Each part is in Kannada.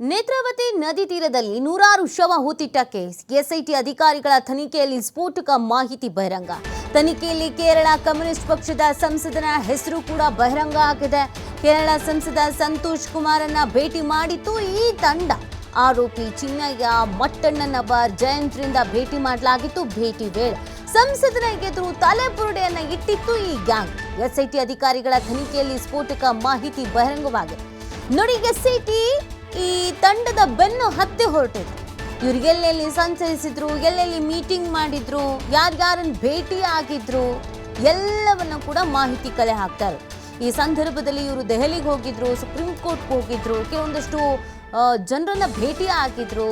ನೇತ್ರಾವತಿ ನದಿ ತೀರದಲ್ಲಿ ನೂರಾರು ಶವ ಹೂತಿಟ್ಟ ಕೇಸ್ ಎಸ್ಐಟಿ ಅಧಿಕಾರಿಗಳ ತನಿಖೆಯಲ್ಲಿ ಸ್ಫೋಟಕ ಮಾಹಿತಿ ಬಹಿರಂಗ. ತನಿಖೆಯಲ್ಲಿ ಕೇರಳ ಕಮ್ಯುನಿಸ್ಟ್ ಪಕ್ಷದ ಸಂಸದನ ಹೆಸರು ಕೂಡ ಬಹಿರಂಗ ಆಗಿದೆ. ಕೇರಳ ಸಂಸದ ಸಂತೋಷ್ ಕುಮಾರನ್ನ ಭೇಟಿ ಮಾಡಿತ್ತು ಈ ತಂಡ. ಆರೋಪಿ ಚಿನ್ನಯ್ಯ ಮಟ್ಟಣ್ಣನವರ್ ಜಯಂತ್ರಿಂದ ಭೇಟಿ ಮಾಡಲಾಗಿತ್ತು. ಭೇಟಿ ವೇಳೆ ಸಂಸದನ ಎದುರು ತಲೆಬುರುಡೆಯನ್ನ ಇಟ್ಟಿತ್ತು ಈ ಗ್ಯಾಂಗ್. ಎಸ್ಐಟಿ ಅಧಿಕಾರಿಗಳ ತನಿಖೆಯಲ್ಲಿ ಸ್ಫೋಟಕ ಮಾಹಿತಿ ಬಹಿರಂಗವಾಗಿದೆ. ನೋಡಿ ಎಸ್ಐಟಿ ಈ ತಂಡದ ಬೆನ್ನು ಹತ್ತಿ ಹೊರಟಿದೆ ಇವ್ರು ಎಲ್ಲೆಲ್ಲಿ ಸಂಚರಿಸಿದ್ರು, ಎಲ್ಲೆಲ್ಲಿ ಮೀಟಿಂಗ್ ಮಾಡಿದ್ರು ಯಾರ್ಯಾರನ್ನ ಭೇಟಿ ಆಗಿದ್ರು ಎಲ್ಲವನ್ನ ಕೂಡ ಮಾಹಿತಿ ಕಲೆ ಹಾಕ್ತಾರೆ. ಈ ಸಂದರ್ಭದಲ್ಲಿ ಇವರು ದೆಹಲಿಗೆ ಹೋಗಿದ್ರು ಸುಪ್ರೀಂ ಕೋರ್ಟ್ಗೆ ಹೋಗಿದ್ರು, ಕೆಲವೊಂದಷ್ಟು ಜನರನ್ನ ಭೇಟಿ ಆಗಿದ್ರು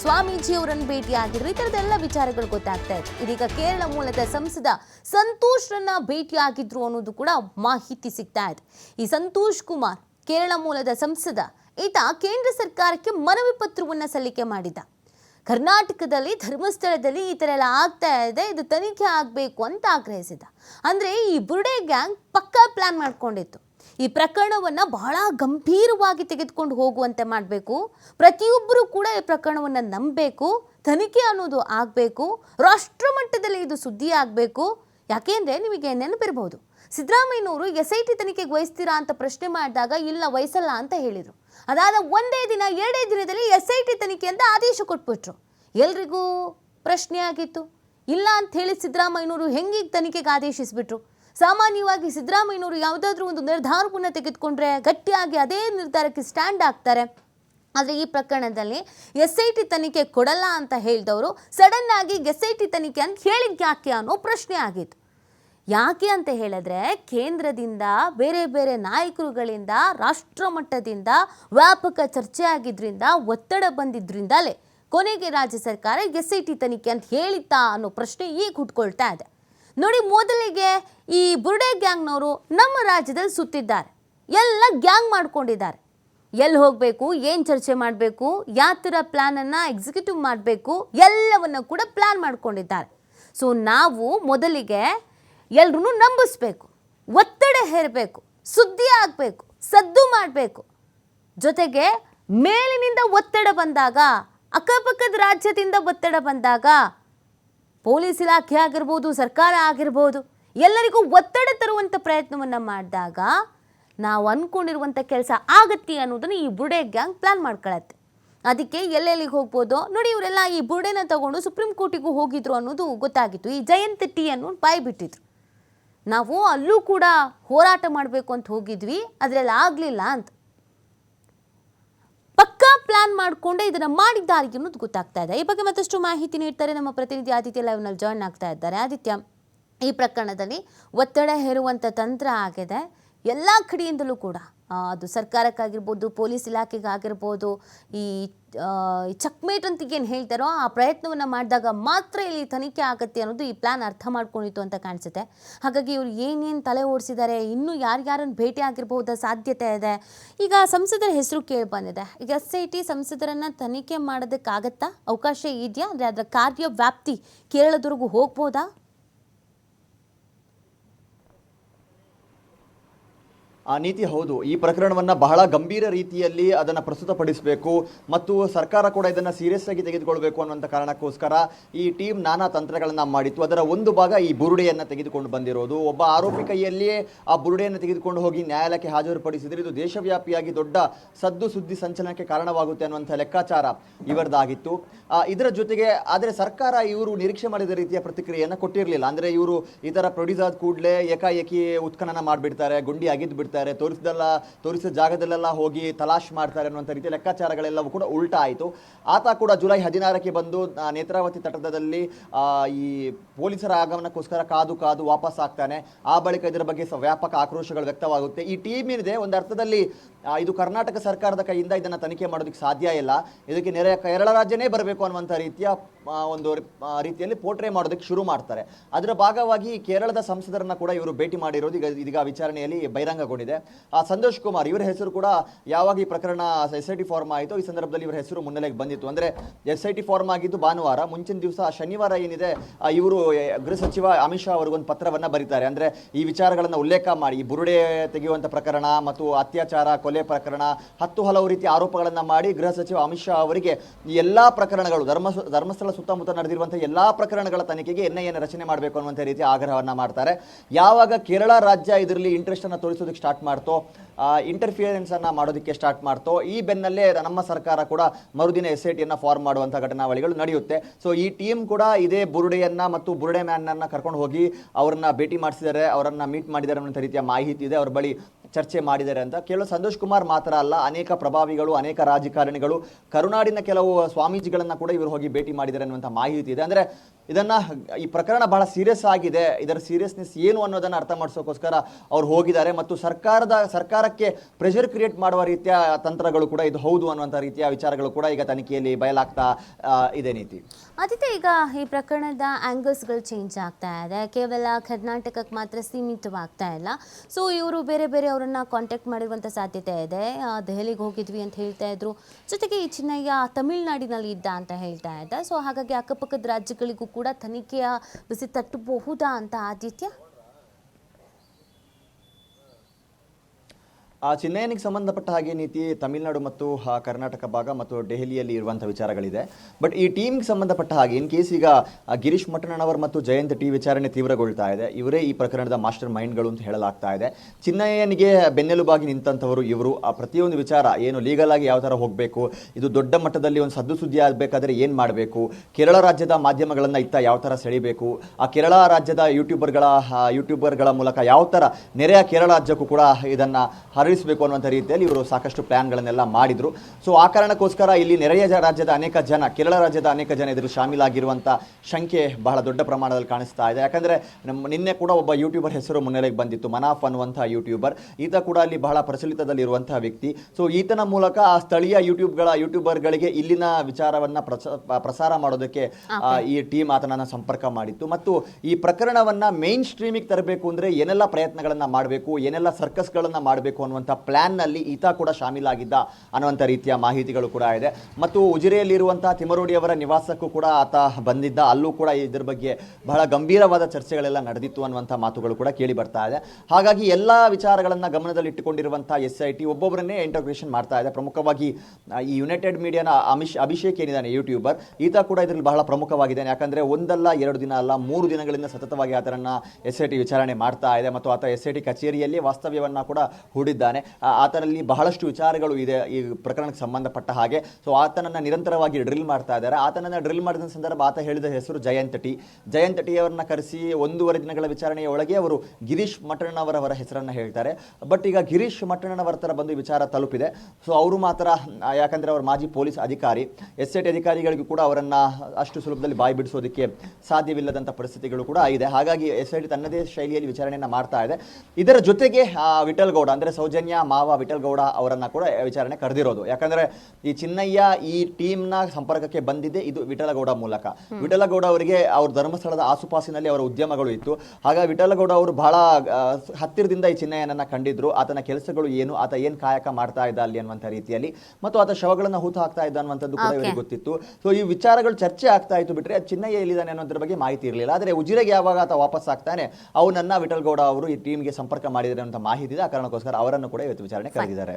ಸ್ವಾಮೀಜಿ ಅವರನ್ನ ಭೇಟಿ ಆಗಿದ್ರು ಈ ಥರದ್ದೆಲ್ಲ ವಿಚಾರಗಳು ಗೊತ್ತಾಗ್ತಾ ಇತ್ತು. ಇದೀಗ ಕೇರಳ ಮೂಲದ ಸಂಸದ ಸಂತೋಷ್ರನ್ನ ಭೇಟಿ ಆಗಿದ್ರು ಅನ್ನೋದು ಕೂಡ ಮಾಹಿತಿ ಸಿಗ್ತಾ ಇದೆ. ಈ ಸಂತೋಷ್ ಕುಮಾರ್ ಕೇರಳ ಮೂಲದ ಸಂಸದ ಈತ ಕೇಂದ್ರ ಸರ್ಕಾರಕ್ಕೆ ಮನವಿ ಪತ್ರವನ್ನು ಸಲ್ಲಿಕೆ ಮಾಡಿದ್ದ ಕರ್ನಾಟಕದಲ್ಲಿ ಧರ್ಮಸ್ಥಳದಲ್ಲಿ ಈ ಥರ ಎಲ್ಲ ಆಗ್ತಾ ಇದೆ, ಇದು ತನಿಖೆ ಆಗಬೇಕು ಅಂತ ಆಗ್ರಹಿಸಿದ. ಅಂದರೆ ಈ ಬುರ್ಡೆ ಗ್ಯಾಂಗ್ ಪಕ್ಕಾ ಪ್ಲ್ಯಾನ್ ಮಾಡ್ಕೊಂಡಿತ್ತು. ಈ ಪ್ರಕರಣವನ್ನು ಬಹಳ ಗಂಭೀರವಾಗಿ ತೆಗೆದುಕೊಂಡು ಹೋಗುವಂತೆ ಮಾಡಬೇಕು. ಪ್ರತಿಯೊಬ್ಬರೂ ಕೂಡ ಈ ಪ್ರಕರಣವನ್ನು ನಂಬಬೇಕು, ತನಿಖೆ ಅನ್ನೋದು ಆಗಬೇಕು ರಾಷ್ಟ್ರ ಮಟ್ಟದಲ್ಲಿ ಇದು ಸುದ್ದಿ ಆಗಬೇಕು. ಯಾಕೆಂದರೆ ನಿಮಗೆ ನೆನಪಿರ್ಬೋದು, ಸಿದ್ದರಾಮಯ್ಯನವರು ಎಸ್ ಐ ಟಿ ತನಿಖೆಗೆ ವಹಿಸ್ತೀರಾ ಅಂತ ಪ್ರಶ್ನೆ ಮಾಡಿದಾಗ ಇಲ್ಲ ವಹಿಸಲ್ಲ ಅಂತ ಹೇಳಿದರು. ಅದಾದ ಒಂದೇ ದಿನ, ಎರಡೇ ದಿನದಲ್ಲಿ ಎಸ್ ಐ ಟಿ ತನಿಖೆ ಅಂತ ಆದೇಶ ಕೊಟ್ಬಿಟ್ರು. ಎಲ್ರಿಗೂ ಪ್ರಶ್ನೆ ಆಗಿತ್ತು. ಇಲ್ಲ ಅಂತ ಹೇಳಿ ಸಿದ್ದರಾಮಯ್ಯನವರು ಹೆಂಗೆ ತನಿಖೆಗೆ ಆದೇಶಿಸಿಬಿಟ್ರು? ಸಾಮಾನ್ಯವಾಗಿ ಸಿದ್ದರಾಮಯ್ಯನವರು ಯಾವುದಾದ್ರೂ ಒಂದು ನಿರ್ಧಾರವನ್ನು ತೆಗೆದುಕೊಂಡ್ರೆ ಗಟ್ಟಿಯಾಗಿ ಅದೇ ನಿರ್ಧಾರಕ್ಕೆ ಸ್ಟ್ಯಾಂಡ್ ಆಗ್ತಾರೆ. ಆದರೆ ಈ ಪ್ರಕರಣದಲ್ಲಿ ಎಸ್ ಐ ಟಿ ತನಿಖೆ ಕೊಡಲ್ಲ ಅಂತ ಹೇಳಿದವರು ಸಡನ್ ಆಗಿ ಎಸ್ ಐ ಟಿ ತನಿಖೆ ಅಂತ ಹೇಳಿದ್ಯಾಕೆ ಅನ್ನೋ ಪ್ರಶ್ನೆ ಆಗಿತ್ತು. ಯಾಕೆ ಅಂತ ಹೇಳಿದ್ರೆ ಕೇಂದ್ರದಿಂದ, ಬೇರೆ ಬೇರೆ ನಾಯಕರುಗಳಿಂದ ರಾಷ್ಟ್ರ ಮಟ್ಟದಿಂದ ವ್ಯಾಪಕ ಚರ್ಚೆ ಆಗಿದ್ರಿಂದ, ಒತ್ತಡ ಬಂದಿದ್ದರಿಂದಲೇ ಕೊನೆಗೆ ರಾಜ್ಯ ಸರ್ಕಾರ ಎಸ್ ಐ ತನಿಖೆ ಅಂತ ಹೇಳಿತ್ತಾ ಅನ್ನೋ ಪ್ರಶ್ನೆ ಈಗ ಹುಟ್ಕೊಳ್ತಾ ಇದೆ. ನೋಡಿ, ಮೊದಲಿಗೆ ಈ ಬುರ್ಡೆ ಗ್ಯಾಂಗ್ನವರು ನಮ್ಮ ರಾಜ್ಯದಲ್ಲಿ ಸುತ್ತಿದ್ದಾರೆ. ಎಲ್ಲ ಗ್ಯಾಂಗ್ ಮಾಡ್ಕೊಂಡಿದ್ದಾರೆ. ಎಲ್ಲಿ ಹೋಗಬೇಕು, ಏನು ಚರ್ಚೆ ಮಾಡಬೇಕು, ಯಾವ ಥರ ಪ್ಲ್ಯಾನನ್ನು ಎಕ್ಸಿಕ್ಯೂಟಿವ್ ಮಾಡಬೇಕು, ಎಲ್ಲವನ್ನು ಕೂಡ ಪ್ಲ್ಯಾನ್ ಮಾಡ್ಕೊಂಡಿದ್ದಾರೆ. ಸೊ, ನಾವು ಮೊದಲಿಗೆ ಎಲ್ರೂ ನಂಬಿಸ್ಬೇಕು. ಒತ್ತಡ ಹೇರಬೇಕು. ಸುದ್ದಿ ಆಗಬೇಕು ಸದ್ದು ಮಾಡಬೇಕು. ಜೊತೆಗೆ ಮೇಲಿನಿಂದ ಒತ್ತಡ ಬಂದಾಗ, ಅಕ್ಕಪಕ್ಕದ ರಾಜ್ಯದಿಂದ ಒತ್ತಡ ಬಂದಾಗ, ಪೊಲೀಸ್ ಇಲಾಖೆ ಆಗಿರ್ಬೋದು, ಸರ್ಕಾರ ಆಗಿರ್ಬೋದು, ಎಲ್ಲರಿಗೂ ಒತ್ತಡ ತರುವಂಥ ಪ್ರಯತ್ನವನ್ನು ಮಾಡಿದಾಗ, ನಾವು ಅಂದ್ಕೊಂಡಿರುವಂಥ ಕೆಲಸ ಆಗತ್ತೆ ಅನ್ನೋದನ್ನು ಈ ಬುರ್ಡೆ ಗ್ಯಾಂಗ್ ಪ್ಲ್ಯಾನ್ ಮಾಡ್ಕೊಳತ್ತೆ. ಅದಕ್ಕೆ ಎಲ್ಲೆಲ್ಲಿಗೆ ಹೋಗ್ಬೋದು, ನೋಡಿ ಇವರೆಲ್ಲ ಈ ಬುರ್ಡೆನ ತಗೊಂಡು ಸುಪ್ರೀಂ ಕೋರ್ಟಿಗೂ ಹೋಗಿದ್ರು ಅನ್ನೋದು ಗೊತ್ತಾಗಿತ್ತು. ಈ ಜಯಂತ್ ಟಿ ಅನ್ನೋ ಬಾಯಿ ಬಿಟ್ಟಿದ್ರು ನಾವು ಅಲ್ಲೂ ಕೂಡ ಹೋರಾಟ ಮಾಡಬೇಕು ಅಂತ ಹೋಗಿದ್ವಿ, ಅದರಲ್ಲಿ ಆಗಲಿಲ್ಲ ಅಂತ. ಪಕ್ಕಾ ಪ್ಲಾನ್ ಮಾಡಿಕೊಂಡೇ ಇದನ್ನು ಮಾಡಿದ್ದಾರೆ ಅನ್ನೋದು ಗೊತ್ತಾಗ್ತಾ ಇದೆ. ಈ ಬಗ್ಗೆ ಮತ್ತಷ್ಟು ಮಾಹಿತಿ ನೀಡ್ತಾರೆ ನಮ್ಮ ಪ್ರತಿನಿಧಿ ಆದಿತ್ಯ ಲೈವ್ನಲ್ಲಿ ಜಾಯ್ನ್ ಆಗ್ತಾ ಇದ್ದಾರೆ. ಆದಿತ್ಯ, ಈ ಪ್ರಕರಣದಲ್ಲಿ ಒತ್ತಡ ಹೇರುವಂಥ ತಂತ್ರ ಆಗಿದೆ. ಎಲ್ಲ ಕಡೆಯಿಂದಲೂ ಕೂಡ ಅದು ಸರ್ಕಾರಕ್ಕಾಗಿರ್ಬೋದು, ಪೊಲೀಸ್ ಇಲಾಖೆಗಾಗಿರ್ಬೋದು, ಈ ಚಕ್ಮೇಟ್ ಏನು ಹೇಳ್ತಾರೋ ಆ ಪ್ರಯತ್ನವನ್ನು ಮಾಡಿದಾಗ ಮಾತ್ರ ಇಲ್ಲಿ ತನಿಖೆ ಆಗುತ್ತೆ ಅನ್ನೋದು ಈ ಪ್ಲಾನ್ ಅರ್ಥ ಮಾಡ್ಕೊಂಡಿತ್ತು ಅಂತ ಕಾಣಿಸುತ್ತೆ. ಹಾಗಾಗಿ ಇವರು ಏನೇನು ತಲೆ ಓಡಿಸಿದ್ದಾರೆ ಇನ್ನೂ ಯಾರ್ಯಾರನ್ನು ಭೇಟಿ ಆಗಿರಬಹುದ ಸಾಧ್ಯತೆ ಇದೆ. ಈಗ ಸಂಸದರ ಹೆಸರು ಕೇಳಿ ಬಂದಿದೆ. ಈಗ ಎಸ್ ಐ ಟಿ ಸಂಸದರನ್ನು ತನಿಖೆ ಮಾಡೋದಕ್ಕಾಗತ್ತಾ ಅವಕಾಶ ಇದೆಯಾ? ಅಂದರೆ ಅದರ ಕಾರ್ಯ ವ್ಯಾಪ್ತಿ ಕೇರಳದವರೆಗೂ ಹೋಗ್ಬೋದಾ? ಆ ನೀತಿ ಹೌದು. ಈ ಪ್ರಕರಣವನ್ನು ಬಹಳ ಗಂಭೀರ ರೀತಿಯಲ್ಲಿ ಅದನ್ನು ಪ್ರಸ್ತುತಪಡಿಸಬೇಕು ಮತ್ತು ಸರ್ಕಾರ ಕೂಡ ಇದನ್ನು ಸೀರಿಯಸ್ ಆಗಿ ತೆಗೆದುಕೊಳ್ಬೇಕು ಅನ್ನುವಂಥ ಕಾರಣಕ್ಕೋಸ್ಕರ ಈ ಟೀಮ್ ನಾನಾ ತಂತ್ರಗಳನ್ನು ಮಾಡಿತ್ತು. ಅದರ ಒಂದು ಭಾಗ ಈ ಬುರುಡೆಯನ್ನು ತೆಗೆದುಕೊಂಡು ಬಂದಿರೋದು. ಒಬ್ಬ ಆರೋಪಿ ಕೈಯಲ್ಲಿಯೇ ಆ ಬುರುಡೆಯನ್ನು ತೆಗೆದುಕೊಂಡು ಹೋಗಿ ನ್ಯಾಯಾಲಯಕ್ಕೆ ಹಾಜರುಪಡಿಸಿದರೆ ಇದು ದೇಶವ್ಯಾಪಿಯಾಗಿ ದೊಡ್ಡ ಸದ್ದು ಸುದ್ದಿ ಸಂಚಲನಕ್ಕೆ ಕಾರಣವಾಗುತ್ತೆ ಅನ್ನುವಂಥ ಲೆಕ್ಕಾಚಾರ ಇವರದಾಗಿತ್ತು. ಇದರ ಜೊತೆಗೆ ಆದರೆ ಸರ್ಕಾರ ಇವರು ನಿರೀಕ್ಷೆ ಮಾಡಿದ ರೀತಿಯ ಪ್ರತಿಕ್ರಿಯೆಯನ್ನು ಕೊಟ್ಟಿರಲಿಲ್ಲ. ಅಂದರೆ ಇವರು ಈ ಥರ ಪ್ರೊಡ್ಯೂಸ್ ಆದ ಕೂಡಲೇ ಏಕಾಏಕಿ ಉತ್ಖನನ ಮಾಡಿಬಿಡ್ತಾರೆ ಗುಂಡಿ ಅಗಿದ್ ಬಿಡ್ತಾರೆ ತೋರಿಸಿದಲ್ಲ, ತೋರಿಸಿದ ಜಾಗದಲ್ಲೆಲ್ಲ ಹೋಗಿ ತಲಾಶ್ ಮಾಡ್ತಾರೆ ಅನ್ನುವಂಥ ರೀತಿಯ ಲೆಕ್ಕಾಚಾರಗಳೆಲ್ಲವೂ ಕೂಡ ಉಲ್ಟಾ ಆಯಿತು. ಆತ ಕೂಡ ಜುಲೈ ಹದಿನಾರಕ್ಕೆ ಬಂದು ನೇತ್ರಾವತಿ ತಟದಲ್ಲಿ ಈ ಪೊಲೀಸರ ಆಗಮನಕ್ಕೋಸ್ಕರ ಕಾದು ಕಾದು ವಾಪಸ್ ಆಗ್ತಾನೆ. ಆ ಬಳಿಕ ಇದರ ಬಗ್ಗೆ ವ್ಯಾಪಕ ಆಕ್ರೋಶಗಳು ವ್ಯಕ್ತವಾಗುತ್ತೆ. ಈ ಟೀಮ್ ಏನಿದೆ, ಒಂದು ಅರ್ಥದಲ್ಲಿ ಇದು ಕರ್ನಾಟಕ ಸರ್ಕಾರದ ಕೈಯಿಂದ ಇದನ್ನು ತನಿಖೆ ಮಾಡೋದಕ್ಕೆ ಸಾಧ್ಯ ಇಲ್ಲ. ಇದಕ್ಕೆ ನೆರೆಯ ಕೇರಳ ರಾಜ್ಯನೇ ಬರಬೇಕು ಅನ್ನುವಂಥ ರೀತಿಯ ಒಂದು ರೀತಿಯಲ್ಲಿ ಪೋಟ್ರೆ ಮಾಡೋದಕ್ಕೆ ಶುರು ಮಾಡ್ತಾರೆ. ಅದರ ಭಾಗವಾಗಿ ಕೇರಳದ ಸಂಸದರನ್ನ ಕೂಡ ಇವರು ಭೇಟಿ ಮಾಡಿರೋದು ಈಗ, ಇದೀಗ ವಿಚಾರಣೆಯಲ್ಲಿ ಬಹಿರಂಗಗೊಂಡಿದೆ. ಆ ಸಂತೋಷ್ ಕುಮಾರ್ ಇವರ ಹೆಸರು ಕೂಡ ಯಾವಾಗ ಈ ಪ್ರಕರಣ ಎಸ್ ಐ ಟಿ ಫಾರ್ಮ್ ಆಯಿತು ಈ ಸಂದರ್ಭದಲ್ಲಿ ಇವರ ಹೆಸರು ಮುನ್ನೆಲೆಗೆ ಬಂದಿತ್ತು. ಅಂದರೆ ಎಸ್ ಐ ಟಿ ಫಾರ್ಮ್ ಆಗಿದ್ದು ಭಾನುವಾರ, ಮುಂಚಿನ ದಿವಸ ಶನಿವಾರ ಏನಿದೆ ಇವರು ಗೃಹ ಸಚಿವ ಅಮಿತ್ ಶಾ ಅವರಿಗೊಂದು ಪತ್ರವನ್ನು ಬರೀತಾರೆ. ಅಂದರೆ ಈ ವಿಚಾರಗಳನ್ನು ಉಲ್ಲೇಖ ಮಾಡಿ, ಈ ಬುರುಡೆ ತೆಗೆಯುವಂಥ ಪ್ರಕರಣ ಮತ್ತು ಅತ್ಯಾಚಾರ, ಕೊಲೆ ಪ್ರಕರಣ, ಹತ್ತು ಹಲವು ರೀತಿಯ ಆರೋಪಗಳನ್ನು ಮಾಡಿ ಗೃಹ ಸಚಿವ ಅಮಿತ್ ಶಾ ಅವರಿಗೆ ಈ ಎಲ್ಲ ಪ್ರಕರಣಗಳು ಧರ್ಮ ಧರ್ಮಸ್ಥಳ ಸುತ್ತಮುತ್ತ ನಡೆದಿರುವಂಥ ಎಲ್ಲ ಪ್ರಕರಣಗಳ ತನಿಖೆಗೆ ಎನ್ ಐ ರಚನೆ ಮಾಡಬೇಕು ಅನ್ನುವಂಥ ರೀತಿ ಆಗ್ರಹವನ್ನ ಮಾಡ್ತಾರೆ. ಯಾವಾಗ ಕೇರಳ ರಾಜ್ಯ ಇದರಲ್ಲಿ ಇಂಟ್ರೆಸ್ಟನ್ನು ತೋರಿಸೋದಕ್ಕೆ ಸ್ಟಾರ್ಟ್ ಮಾಡ್ತೋ ಇಂಟರ್ಫಿಯರೆನ್ಸ್ ಅನ್ನ ಮಾಡೋದಕ್ಕೆ ಸ್ಟಾರ್ಟ್ ಮಾಡ್ತೋ, ಈ ಬೆನ್ನಲ್ಲೇ ನಮ್ಮ ಸರ್ಕಾರ ಕೂಡ ಮರುದಿನ ಎಸ್ ಐ ಟಿಯನ್ನ ಫಾರ್ಮ್ ಮಾಡುವಂಥ ಘಟನಾವಳಿಗಳು ನಡೆಯುತ್ತೆ. ಸೊ ಈ ಟೀಮ್ ಕೂಡ ಇದೇ ಬುರುಡೆಯನ್ನ ಮತ್ತು ಬುರುಡೆ ಮ್ಯಾನ್ ಅನ್ನ ಕರ್ಕೊಂಡು ಹೋಗಿ ಅವರನ್ನ ಭೇಟಿ ಮಾಡಿಸಿದ್ದಾರೆ, ಅವರನ್ನ ಮೀಟ್ ಮಾಡಿದ್ದಾರೆ ಅನ್ನೋಂಥ ರೀತಿಯ ಮಾಹಿತಿ ಇದೆ. ಅವ್ರ ಬಳಿ ಚರ್ಚೆ ಮಾಡಿದ್ದಾರೆ ಅಂತ. ಕೇವಲ ಸಂತೋಷ್ ಕುಮಾರ್ ಮಾತ್ರ ಅಲ್ಲ, ಅನೇಕ ಪ್ರಭಾವಿಗಳು, ಅನೇಕ ರಾಜಕಾರಣಿಗಳು, ಕರುನಾಡಿನ ಕೆಲವು ಸ್ವಾಮೀಜಿಗಳನ್ನ ಕೂಡ ಇವರು ಹೋಗಿ ಭೇಟಿ ಮಾಡಿದ್ದಾರೆ ಅನ್ನುವಂಥ ಮಾಹಿತಿ ಇದೆ. ಅಂದ್ರೆ ಇದನ್ನ ಈ ಪ್ರಕರಣ ಬಹಳ ಸೀರಿಯಸ್ ಆಗಿದೆ. ಇದರ ಸೀರಿಯಸ್ನೆಸ್ ಏನು ಅನ್ನೋದನ್ನ ಅರ್ಥ ಮಾಡಿಸೋಕ್ಕೋಸ್ಕರ ಅವ್ರು ಹೋಗಿದ್ದಾರೆ ಮತ್ತು ಸರ್ಕಾರದ, ಸರ್ಕಾರಕ್ಕೆ ಪ್ರೆಷರ್ ಕ್ರಿಯೇಟ್ ಮಾಡುವ ರೀತಿಯ ತಂತ್ರಗಳು ಕೂಡ ಇದು ಹೌದು ಅನ್ನುವಂಥ ರೀತಿಯ ವಿಚಾರಗಳು ಕೂಡ ಈಗ ತನಿಖೆಯಲ್ಲಿ ಬಯಲಾಗ್ತಾ ಇದೆ ನೀತಿ. ಆದಿತ್ಯ, ಈಗ ಈ ಪ್ರಕರಣದ ಆ್ಯಂಗಲ್ಸ್ಗಳು ಚೇಂಜ್ ಆಗ್ತಾ ಇದೆ. ಕೇವಲ ಕರ್ನಾಟಕಕ್ಕೆ ಮಾತ್ರ ಸೀಮಿತವಾಗ್ತಾ ಇಲ್ಲ. ಸೊ ಇವರು ಬೇರೆ ಬೇರೆ ಅವರನ್ನ ಕಾಂಟ್ಯಾಕ್ಟ್ ಮಾಡಿರುವಂಥ ಸಾಧ್ಯತೆ ಇದೆ. ದೆಹಲಿಗೆ ಹೋಗಿದ್ವಿ ಅಂತ ಹೇಳ್ತಾ ಇದ್ರು. ಜೊತೆಗೆ ಈ ಚಿನ್ನಯ್ಯ ತಮಿಳ್ನಾಡಿನಲ್ಲಿ ಇದ್ದ ಅಂತ ಹೇಳ್ತಾ ಇದ್ದ. ಸೊ ಹಾಗಾಗಿ ಅಕ್ಕಪಕ್ಕದ ರಾಜ್ಯಗಳಿಗೂ ಕೂಡ ತನಿಖೆಯ ಬಿಸಿ ತಟ್ಟಬಹುದಾ ಅಂತ ಆದಿತ್ಯ? ಆ ಚಿನ್ನಯ್ಯನಿಗೆ ಸಂಬಂಧಪಟ್ಟ ಹಾಗೆ ನೀತಿ ತಮಿಳುನಾಡು ಮತ್ತು ಕರ್ನಾಟಕ ಭಾಗ ಮತ್ತು ದೆಹಲಿಯಲ್ಲಿ ಇರುವಂಥ ವಿಚಾರಗಳಿದೆ. ಬಟ್ ಈ ಟೀಮ್ಗೆ ಸಂಬಂಧಪಟ್ಟ ಹಾಗೆ ಇನ್ ಕೇಸ್ ಈಗ ಗಿರೀಶ್ ಮಠಣ್ಣನವರ್ ಮತ್ತು ಜಯಂತ್ ಟಿ ವಿಚಾರಣೆ ತೀವ್ರಗೊಳ್ತಾ ಇದೆ. ಇವರೇ ಈ ಪ್ರಕರಣದ ಮಾಸ್ಟರ್ ಮೈಂಡ್ಗಳು ಅಂತ ಹೇಳಲಾಗ್ತಾ ಇದೆ. ಚಿನ್ನಯ್ಯನಿಗೆ ಬೆನ್ನೆಲುಬಾಗಿ ನಿಂತಂಥವರು ಇವರು. ಆ ಪ್ರತಿಯೊಂದು ವಿಚಾರ, ಏನು ಲೀಗಲ್ ಆಗಿ ಯಾವ ಥರ ಹೋಗಬೇಕು, ಇದು ದೊಡ್ಡ ಮಟ್ಟದಲ್ಲಿ ಒಂದು ಸದ್ದು ಸುದ್ದಿ ಆಗಬೇಕಾದ್ರೆ ಏನು ಮಾಡಬೇಕು, ಕೇರಳ ರಾಜ್ಯದ ಮಾಧ್ಯಮಗಳನ್ನು ಇತ್ತ ಯಾವ ಥರ ಸೆಳಿಬೇಕು, ಆ ಕೇರಳ ರಾಜ್ಯದ ಯೂಟ್ಯೂಬರ್ಗಳ ಯೂಟ್ಯೂಬರ್ಗಳ ಮೂಲಕ ಯಾವ ಥರ ನೆರೆಯ ಕೇರಳ ರಾಜ್ಯಕ್ಕೂ ಕೂಡ ಇದನ್ನ ಹರಡಿಸಬೇಕು ಅನ್ನುವಂಥ ರೀತಿಯಲ್ಲಿ ಇವರು ಸಾಕಷ್ಟು ಪ್ಲ್ಯಾನ್ಗಳನ್ನೆಲ್ಲ ಮಾಡಿದರು. ಸೊ ಆ ಕಾರಣಕ್ಕೋಸ್ಕರ ಇಲ್ಲಿ ನೆರೆಯ ರಾಜ್ಯದ ಅನೇಕ ಜನ ಕೇರಳ ರಾಜ್ಯದ ಅನೇಕ ಜನ ಇದರಲ್ಲಿ ಶಾಮೀಲಾಗಿರುವಂಥ ಶಂಕೆ ಬಹಳ ದೊಡ್ಡ ಪ್ರಮಾಣದಲ್ಲಿ ಕಾಣಿಸ್ತಾ ಇದೆ. ಯಾಕಂದರೆ ನಮ್ಮ ನಿನ್ನೆ ಕೂಡ ಒಬ್ಬ ಯೂಟ್ಯೂಬರ್ ಹೆಸರು ಮುನ್ನೆಲೆಗೆ ಬಂದಿತ್ತು ಮನಾಫ್ ಅನ್ನುವಂಥ ಯೂಟ್ಯೂಬರ್ ಈತ ಕೂಡ ಅಲ್ಲಿ ಬಹಳ ಪ್ರಚಲಿತದಲ್ಲಿರುವಂತಹ ವ್ಯಕ್ತಿ. ಸೊ ಈತನ ಮೂಲಕ ಆ ಸ್ಥಳೀಯ ಯೂಟ್ಯೂಬ್ಗಳ ಯೂಟ್ಯೂಬರ್ಗಳಿಗೆ ಇಲ್ಲಿನ ವಿಚಾರವನ್ನು ಪ್ರಸಾರ ಮಾಡೋದಕ್ಕೆ ಈ ಟೀಮ್ ಆತನನ್ನು ಸಂಪರ್ಕ ಮಾಡಿತ್ತು. ಮತ್ತು ಈ ಪ್ರಕರಣವನ್ನು ಮೇನ್ ಸ್ಟ್ರೀಮಿಗೆ ತರಬೇಕು ಅಂದರೆ ಏನೆಲ್ಲ ಪ್ರಯತ್ನಗಳನ್ನು ಮಾಡಬೇಕು ಏನೆಲ್ಲ ಸರ್ಕಸ್ಗಳನ್ನು ಮಾಡಬೇಕು ಅನ್ನುವಂಥ ಪ್ಲಾನ್ನಲ್ಲಿ ಈತ ಕೂಡ ಶಾಮೀಲಾಗಿದ್ದ ಅನ್ನುವಂಥ ರೀತಿಯ ಮಾಹಿತಿಗಳು ಕೂಡ ಇದೆ. ಮತ್ತು ಉಜಿರೆಯಲ್ಲಿರುವಂಥ ತಿಮರೋಡಿಯವರ ನಿವಾಸಕ್ಕೂ ಕೂಡ ಆತ ಬಂದಿದ್ದ. ಅಲ್ಲೂ ಕೂಡ ಇದರ ಬಗ್ಗೆ ಬಹಳ ಗಂಭೀರವಾದ ಚರ್ಚೆಗಳೆಲ್ಲ ನಡೆದಿತ್ತು ಅನ್ನುವಂಥ ಮಾತುಗಳು ಕೂಡ ಕೇಳಿ ಬರ್ತಾ ಇದೆ. ಹಾಗಾಗಿ ಎಲ್ಲ ವಿಚಾರಗಳನ್ನು ಗಮನದಲ್ಲಿಟ್ಟುಕೊಂಡಿರುವಂಥ ಎಸ್ ಐ ಟಿ ಒಬ್ಬೊಬ್ಬರನ್ನೇ ಇಂಟರ್ಗ್ರೇಷನ್ ಮಾಡ್ತಾ ಇದೆ. ಪ್ರಮುಖವಾಗಿ ಈ ಯುನೈಟೆಡ್ ಮೀಡಿಯಾನ ಅಮಿಶ್ ಅಭಿಷೇಕ್ ಏನಿದ್ದಾನೆ ಯೂಟ್ಯೂಬರ್ ಈತ ಕೂಡ ಇದರಲ್ಲಿ ಬಹಳ ಪ್ರಮುಖವಾಗಿದ್ದಾನೆ. ಯಾಕಂದರೆ ಒಂದಲ್ಲ, ಎರಡು ದಿನ ಅಲ್ಲ, ಮೂರು ದಿನಗಳಿಂದ ಸತತವಾಗಿ ಅದರನ್ನು ಎಸ್ ಐ ಟಿ ವಿಚಾರಣೆ ಮಾಡ್ತಾ ಇದೆ. ಮತ್ತು ಆತ ಎಸ್ ಐ ಟಿ ಕಚೇರಿಯಲ್ಲಿ ವಾಸ್ತವ್ಯವನ್ನು ಕೂಡ ಹೂಡಿದ್ದಾನೆ. ಆ- ಆತನಲ್ಲಿ ಬಹಳಷ್ಟು ವಿಚಾರಗಳು ಇದೆ ಈ ಪ್ರಕರಣಕ್ಕೆ ಸಂಬಂಧಪಟ್ಟ ಹಾಗೆ. ಸೊ ಆತನನ್ನ ನಿರಂತರವಾಗಿ ಡ್ರಿಲ್ ಮಾಡ್ತಾ ಇದ್ದಾರೆ. ಆತನನ್ನು ಡ್ರಿಲ್ ಮಾಡಿದ ಸಂದರ್ಭ ಆತ ಹೇಳಿದ ಹೆಸರು ಜಯಂತ್ ಟಿ. ಜಯಂತ್ ಟಿ ಅವರನ್ನ ಕರೆಸಿ ಒಂದೂವರೆ ದಿನಗಳ ವಿಚಾರಣೆಯ ಒಳಗೆ ಅವರು ಗಿರೀಶ್ ಮಠಣ್ಣವರ ಹೆಸರನ್ನು ಹೇಳ್ತಾರೆ. ಬಟ್ ಈಗ ಗಿರೀಶ್ ಮಠಣ್ಣನವರ ಥರ ಬಂದು ವಿಚಾರ ತಲುಪಿದೆ. ಸೊ ಅವರು ಮಾತ್ರ ಯಾಕಂದರೆ ಅವರು ಮಾಜಿ ಪೊಲೀಸ್ ಅಧಿಕಾರಿ. ಎಸ್ ಐ ಅಧಿಕಾರಿಗಳಿಗೂ ಕೂಡ ಅವರನ್ನು ಅಷ್ಟು ಸುಲಭದಲ್ಲಿ ಬಾಯಿ ಬಿಡಿಸೋದಕ್ಕೆ ಸಾಧ್ಯವಿಲ್ಲದಂಥ ಪರಿಸ್ಥಿತಿಗಳು ಕೂಡ ಇದೆ. ಹಾಗಾಗಿ ಎಸ್ ಐ ಟಿ ತನ್ನದೇ ಶೈಲಿಯಲ್ಲಿ ವಿಚಾರಣೆಯನ್ನು ಮಾಡ್ತಾ ಇದೆ. ಇದರ ಜೊತೆಗೆ ವಿಠಲ್ ಗೌಡ, ಅಂದ್ರೆ ಸೌಜನ್ಯ ಮಾವ ವಿಠಲ್ಗೌಡ ಅವರನ್ನು ಕೂಡ ವಿಚಾರಣೆ ಕರೆದಿರೋದು. ಯಾಕಂದ್ರೆ ಈ ಚಿನ್ನಯ್ಯ ಈ ಟೀಮ್ನ ಸಂಪರ್ಕಕ್ಕೆ ಬಂದಿದೆ ಇದು ವಿಠಲಗೌಡ ಮೂಲಕ. ವಿಠಲಗೌಡ ಅವರಿಗೆ ಅವ್ರ ಧರ್ಮಸ್ಥಳದ ಆಸುಪಾಸಿನಲ್ಲಿ ಅವರ ಉದ್ಯಮಗಳು ಇತ್ತು. ಹಾಗಾಗಿ ವಿಠಲಗೌಡ ಅವರು ಬಹಳ ಹತ್ತಿರದಿಂದ ಈ ಚಿನ್ನಯ್ಯನನ್ನು ಕಂಡಿದ್ರು. ಆತನ ಕೆಲಸಗಳು ಏನು ಆತ ಏನು ಕಾಯಕ ಮಾಡ್ತಾ ಇದ್ದ ಅಲ್ಲಿ ಅನ್ನುವಂಥ ರೀತಿಯಲ್ಲಿ. ಮತ್ತು ಆತ ಶವಗಳನ್ನು ಹೂತು ಹಾಕ್ತಾ ಇದ್ದ ಅನ್ನುವಂಥದ್ದು ಕೂಡ. ಇವರಿಗೆ ಗೊತ್ತಿತ್ತು. ಸೊ ಈ ವಿಚಾರಗಳು ಚರ್ಚೆ ಆಗ್ತಾ ಇತ್ತು ಬಿಟ್ರೆ ಚಿನ್ನಯ್ಯ ಎಲ್ಲಿದ್ದಾನೆ ಅನ್ನೋದ್ರ ಬಗ್ಗೆ ಮಾಹಿತಿ ಇರಲಿಲ್ಲ. ಆದರೆ ಉಜಿರೆಗೆ ಯಾವಾಗ ಆತ ವಾಪಸ್ ಆಗ್ತಾನೆ ಅವನನ್ನ ವಿಠಲ್ಗೌಡ ಅವರು ಈ ಟೀಮ್ಗೆ ಸಂಪರ್ಕ ಮಾಡಿದರೆ ಅಂತ ಮಾಹಿತಿ ಇದೆ. ಆ ಕಾರಣಕ್ಕೋಸ್ಕರ ಅವರನ್ನು ಕೂಡ ಇವತ್ತು ವಿಚಾರಣೆ ಕರೆದಿದ್ದಾರೆ.